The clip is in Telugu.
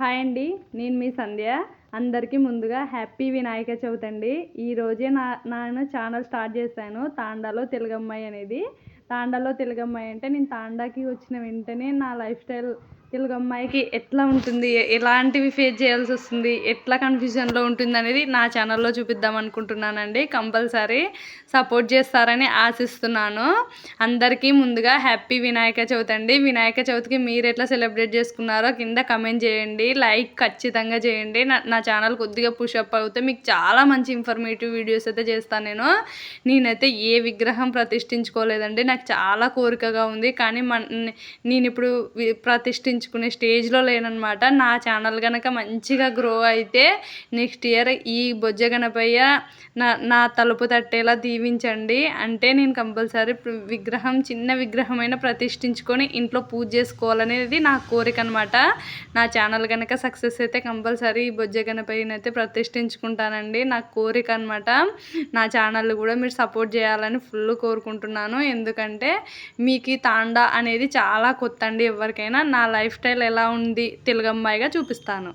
హాయ్ అండి నేను మీ సంధ్య. అందరికీ ముందుగా హ్యాపీ వినాయక చవితి అండి. ఈరోజే నా నేను ఛానల్ స్టార్ట్ చేశాను తాండాలో తెలుగమ్మాయి అనేది. తాండాలో తెలుగమ్మాయి అంటే నేను తాండాకి వచ్చిన వెంటనే నా లైఫ్ స్టైల్ తెలుగు అమ్మాయికి ఎట్లా ఉంటుంది? ఎలాంటివి ఫేస్ చేయాల్సి వస్తుంది? ఎట్లా కన్ఫ్యూజన్లో ఉంటుంది అనేది నా ఛానల్లో చూపిద్దాం అనుకుంటున్నానండి. కంపల్సరీ సపోర్ట్ చేస్తారని ఆశిస్తున్నాను. అందరికీ ముందుగా హ్యాపీ వినాయక చవితి అండి. వినాయక చవితికి మీరు ఎట్లా సెలబ్రేట్ చేసుకున్నారో కింద కమెంట్ చేయండి. లైక్ ఖచ్చితంగా చేయండి. నా నా ఛానల్ కొద్దిగా పుషప్ అవుతే మీకు చాలా మంచి ఇన్ఫర్మేటివ్ వీడియోస్ అయితే చేస్తాను నేను. నేనైతే ఏ విగ్రహం ప్రతిష్ఠించుకోలేదండి. నాకు చాలా కోరికగా ఉంది. కానీ మన నేను ఇప్పుడు ప్రతిష్ఠించ పెంచుకునే స్టేజ్లో లేనమాట నా ఛానల్ కనుక మంచిగా గ్రో అయితే నెక్స్ట్ ఇయర్ ఈ బొజ్జ గణపయ్య నా నా తలుపు తట్టేలా దీవించండి. అంటే నేను కంపల్సరీ విగ్రహం చిన్న విగ్రహమైన ప్రతిష్ఠించుకొని ఇంట్లో పూజ చేసుకోవాలనేది నా కోరిక అనమాట నా ఛానల్ కనుక సక్సెస్ అయితే కంపల్సరీ ఈ బొజ్జ గణపయ్యని అయితే ప్రతిష్ఠించుకుంటానండి. నా కోరిక అనమాట నా ఛానల్ కూడా మీరు సపోర్ట్ చేయాలని ఫుల్ కోరుకుంటున్నాను. ఎందుకంటే మీకు తాండా అనేది చాలా కొత్త అండి ఎవరికైనా నా లైఫ్ లైఫ్ స్టైల్ ఎలా ఉంది తెలుగు అమ్మాయిగా చూపిస్తాను.